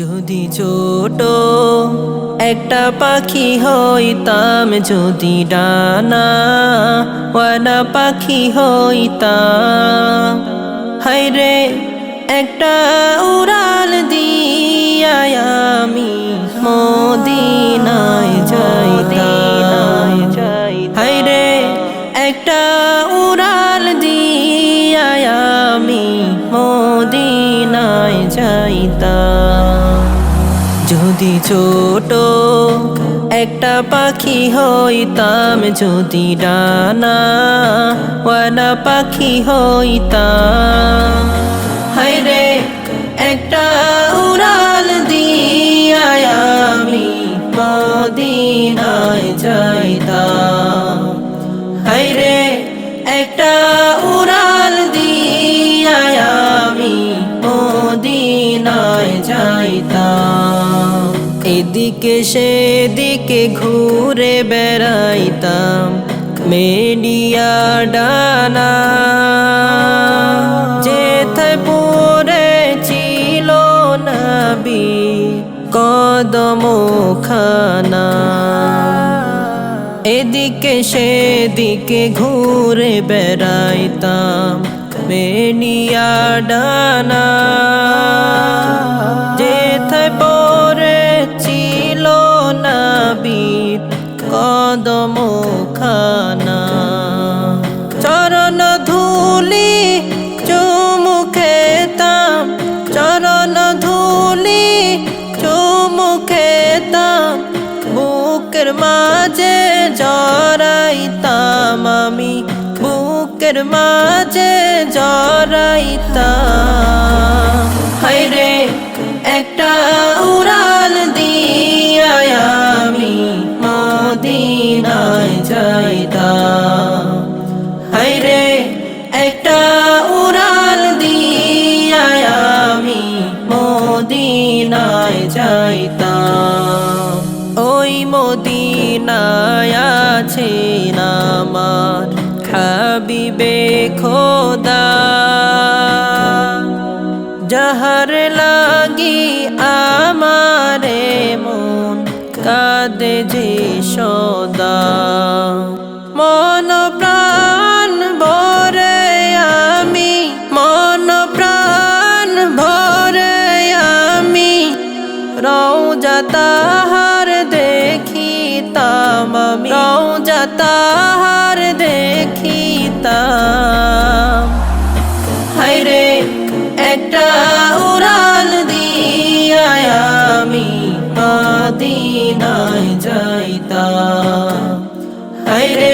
যদি ছোট একটা পাখি হইতাম, যদি ডানা ওয়ানা পাখি হইতাম হাইরে একটা উড়াল দিয়া আমি মদিনায় যাইতাম। হাইরে একটা উড়াল দিয়া আমি মদিনায় যাইতাম। যদি ছোট একটা পাখি হইতাম, যদি ডানা ওয়ানা পাখি হইতাম। হাইরে একটা উড়াল দিয়া আমি মদিনায় যাইতাম। হাইরে একটা উড়াল দিয়া আমি মদিনায় যাইতাম। এদিকে সেদিকে ঘুরে বেড়াইতাম মেডিয়া ডানা। যেথায় পরে ছিল নাবি কদম খানা এদিকে সেদিকে ঘুরে বেড়াইতাম, মেনিয়া ডানা। যেথায় বুকের মাঝে জড়াইতাম। হাইরে একটা উড়াল দিয়া আমি মদিনায় যাইতাম। হাইরে একটা উড়াল দিয়া আমি মদিনায় যাইতাম। ওই মদিনায় আছে আমার হাবিবে খোদা। যাহার লাগি আমারে মন কাঁদে যে সদা। মন প্রাণ ভরে আমি মন প্রাণ ভরে আমি রৌজা তাহার মদিনায় যাইতা হাইরে একটা